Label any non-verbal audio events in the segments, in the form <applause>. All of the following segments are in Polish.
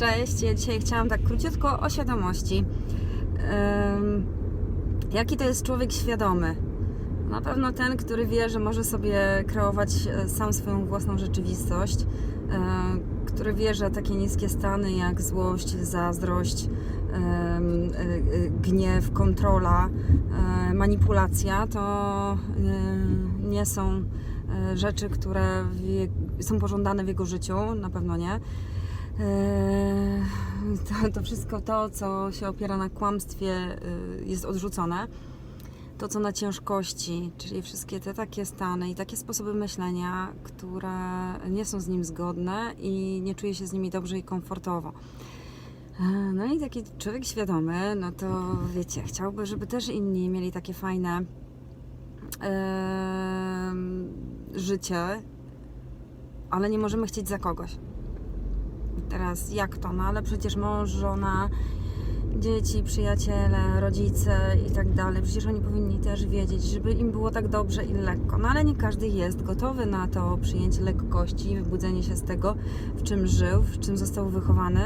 Cześć, ja dzisiaj chciałam tak króciutko o świadomości. Ym, jaki to jest człowiek świadomy? Na pewno ten, który wie, że może sobie kreować e, sam swoją własną rzeczywistość, e, który wie, że takie niskie stany jak złość, zazdrość, e, gniew, kontrola, manipulacja to nie są rzeczy, które są pożądane w jego życiu, na pewno nie. Eee, To, to wszystko to, co się opiera na kłamstwie, y, jest odrzucone. To, co na ciężkości, czyli wszystkie te takie stany i takie sposoby myślenia, które nie są z nim zgodne i nie czuje się z nimi dobrze i komfortowo. Eee, No i taki człowiek świadomy, no to wiecie, chciałby, żeby też inni mieli takie fajne em, życie, ale nie możemy chcieć za kogoś. I teraz jak to? No ale przecież mąż, żona, dzieci, przyjaciele, rodzice i tak dalej. Przecież oni powinni też wiedzieć, żeby im było tak dobrze i lekko. No ale nie każdy jest gotowy na to przyjęcie lekkości, wybudzenie się z tego, w czym żył, w czym został wychowany,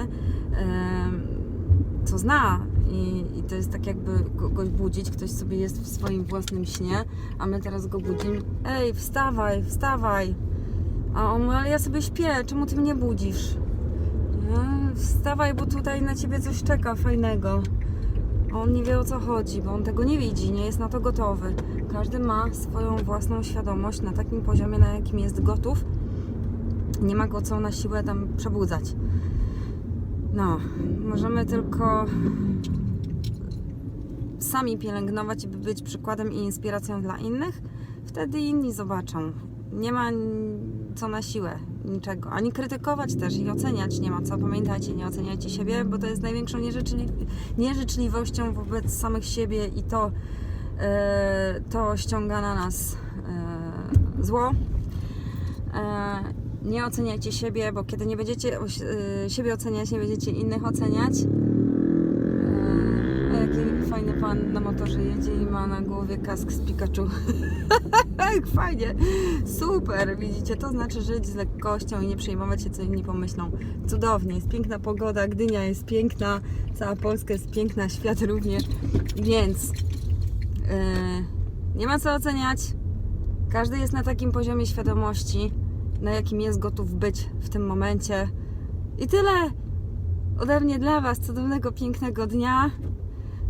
co zna. I, I to jest tak jakby kogoś budzić, ktoś sobie jest w swoim własnym śnie, a my teraz go budzimy. Ej, wstawaj, wstawaj. A on mówi, ale ja sobie śpię, czemu ty mnie budzisz? No, wstawaj, bo tutaj na ciebie coś czeka fajnego. On nie wie o co chodzi, bo on tego nie widzi, nie jest na to gotowy. Każdy ma swoją własną świadomość na takim poziomie, na jakim jest gotów. Nie ma go co na siłę tam przebudzać. No, możemy tylko sami pielęgnować i być przykładem i inspiracją dla innych. Wtedy inni zobaczą. Nie ma co na siłę, niczego. Ani krytykować też i oceniać nie ma co. Pamiętajcie, nie oceniajcie siebie, bo to jest największą nieżyczli- nieżyczliwością wobec samych siebie i to, e, to ściąga na nas e, zło. E, nie oceniajcie siebie, bo kiedy nie będziecie siebie oceniać, nie będziecie innych oceniać. Na motorze jedzie i ma na głowie kask z Pikachu. <laughs> Fajnie, super, widzicie, to znaczy żyć z lekkością i nie przejmować się, co inni pomyślą. Cudownie, jest piękna pogoda, Gdynia jest piękna, cała Polska jest piękna, świat również, więc yy, nie ma co oceniać. Każdy jest na takim poziomie świadomości, na jakim jest gotów być w tym momencie. I tyle ode mnie dla Was. Cudownego, pięknego dnia.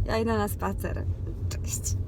Ja idę na spacer. Cześć.